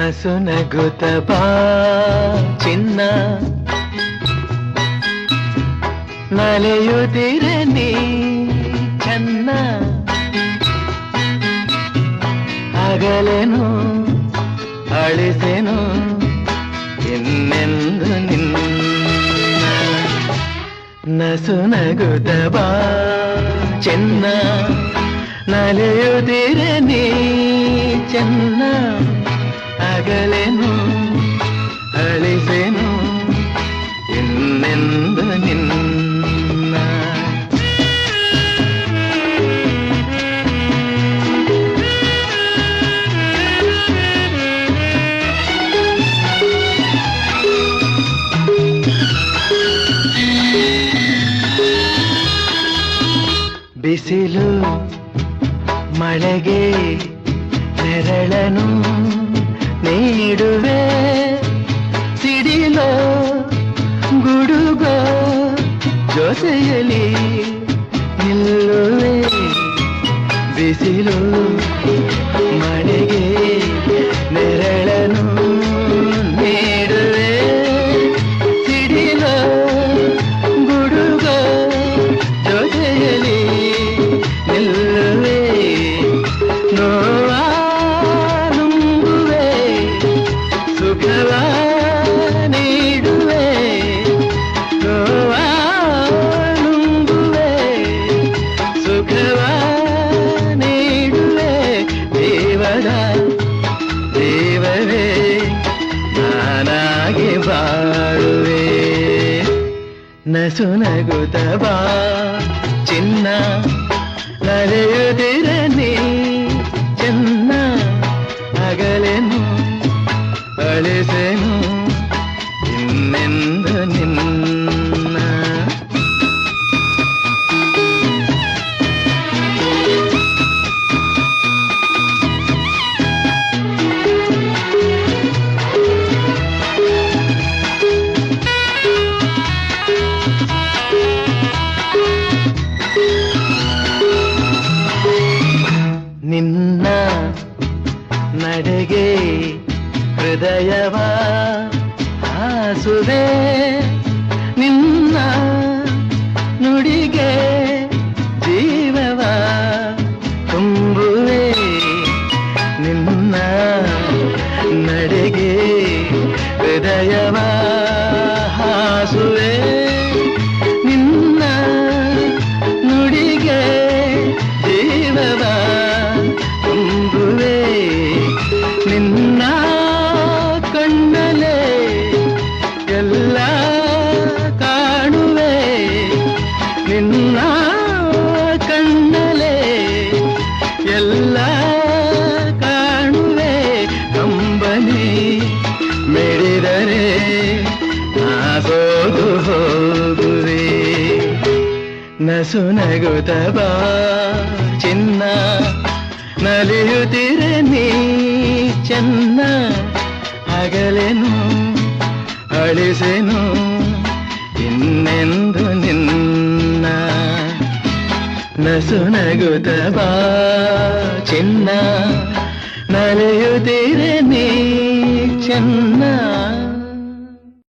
ನಸು ನಗುತ್ತ ಬಾ ಚಿನ್ನ ನಲೆಯುತ್ತಿರ ನೀ ಚೆನ್ನ ಅಗಲೆನು ಅಳಿಸೆನು ಇನ್ನೆಂದು ನಿನ್ನ ನಸು ನಗುತ್ತ ಅಗಲೆನು ಅಳಿಸೆನು ಇನ್ನೆಂದು ನಿನ್ನ. ಬಿಸಿಲು ಮಳೆಗೆ ನೆರಳನು ನೀಡುವೆ ಸಿಡಿಲೋ ಗುಡುಗೋ ಜೊತೆಯಲಿ ನಿಲ್ಲುವೆ ಬಿಸಿಲು సాగేవాడువే నసునగుతబా చిన్న అలయుదిరని చిన్న అగలెను అళిసెను ನಡೆಗೆ ಹೃದಯವ ಹಾಸುವೆ ನಿನ್ನ ನುಡಿಗೆ ಜೀವವ ತುಂಬುವೆ ನಿನ್ನ ನಡೆಗೆ ಹೃದಯವ ಹೋಗುವೆ ನಸು ನಗುತ್ತ ಬಾ, ಚಿನ್ನ ನಲಿಯುತ್ತಿರ ನೀ, ಚೆನ್ನ ಅಗಲೆನು ಅಳಿಸೆನು, ಇನ್ನೆಂದು ನಿನ್ನ. ನಸು ನಗುತ್ತ ಬಾ, ಚಿನ್ನ ನಲಿಯುತ್ತಿರ ನೀ, ಚೆನ್ನ